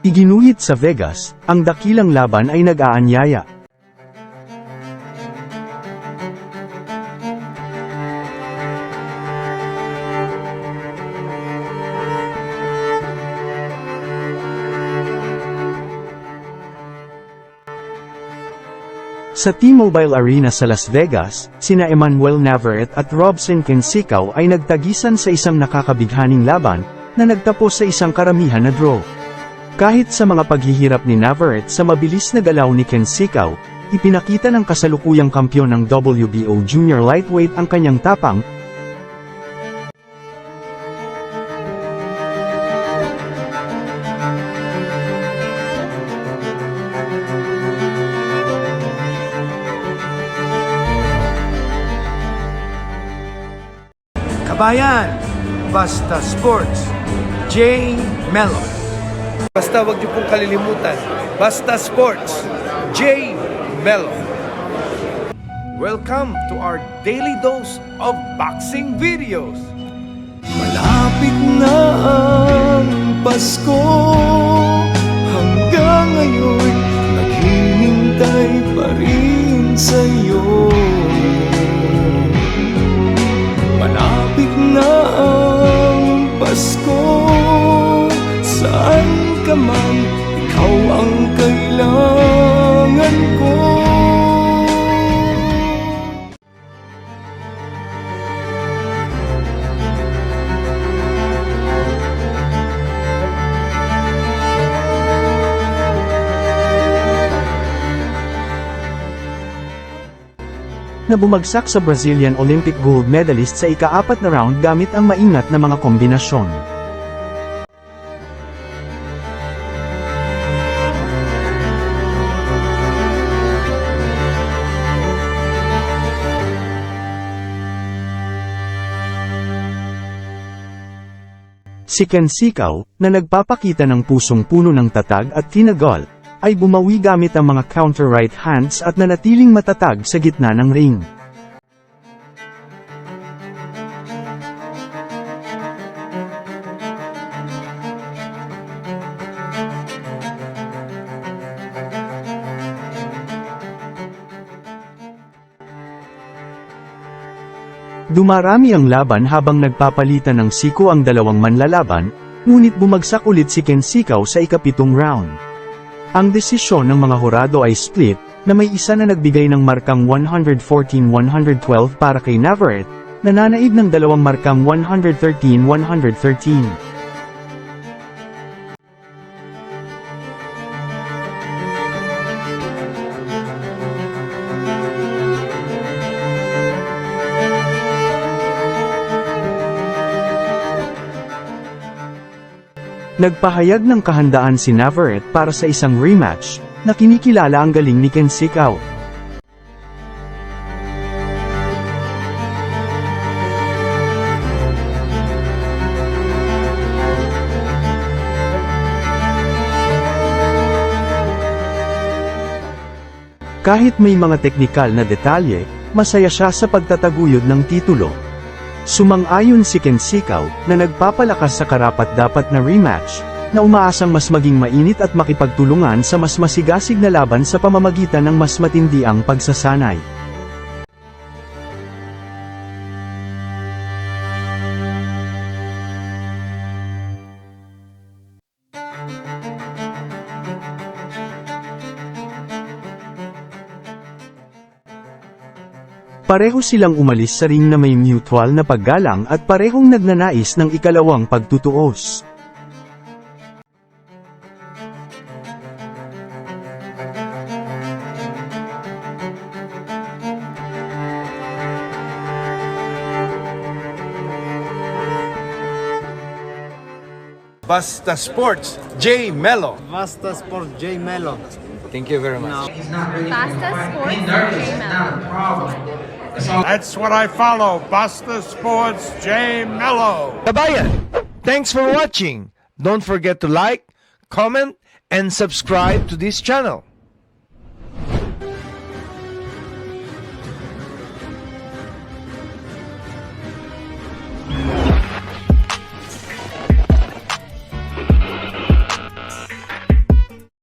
Iginuhit sa Vegas, ang dakilang laban ay nag-aanyaya. Sa T-Mobile Arena sa Las Vegas, sina Emmanuel Navarrete at Robson Kensicaw ay nagtagisan sa isang nakakabighaning laban, na nagtapos sa isang karamihan na draw. Kahit sa mga paghihirap ni Navarrete sa mabilis na galaw ni Kensicaw, ipinakita ng kasalukuyang kampyon ng WBO Junior Lightweight ang kanyang tapang, Kabayan, Basta Sports, J. Mello. Basta wag niyo pong kalilimutan, Basta Sports, J. Mello. Welcome to our daily dose of boxing videos. Malapit na ang Pasko na bumagsak sa Brazilian Olympic gold medalist sa ikaapat na round gamit ang maingat na mga kombinasyon. Si Ken Sikaw, na nagpapakita ng pusong puno ng tatag at tinagol, ay bumawi gamit ang mga counter right hands at nanatiling matatag sa gitna ng ring. Dumarami ang laban habang nagpapalitan ng siko ang dalawang manlalaban, ngunit bumagsak ulit si Ken Sikaw sa ikapitong round. Ang desisyon ng mga hurado ay split, na may isa na nagbigay ng markang 114-112 para kay Navarrete, nananaig ng dalawang markang 113-113. Nagpahayag ng kahandaan si Navarrete para sa isang rematch, na kinikilala ang galing ni Ken Sikaw. Kahit may mga teknikal na detalye, masaya siya sa pagtataguyod ng titulo. Sumang-ayon si Ken Sikaw, na nagpapalakas sa karapat-dapat na rematch, na umaasang mas maging mainit at makipagtulungan sa mas masigasig na laban sa pamamagitan ng mas matindi ang pagsasanay. Pareho silang umalis sa ring na may mutual na paggalang at parehong nagnanais ng ikalawang pagtutuos. Basta Sports, J. Mello. Basta Sport J Melo. Thank you very much. Basta Sports Gmail. That's what I follow. Buster Sports J Mello. Kabayan, thanks for watching. Don't forget to like, comment, and subscribe to this channel.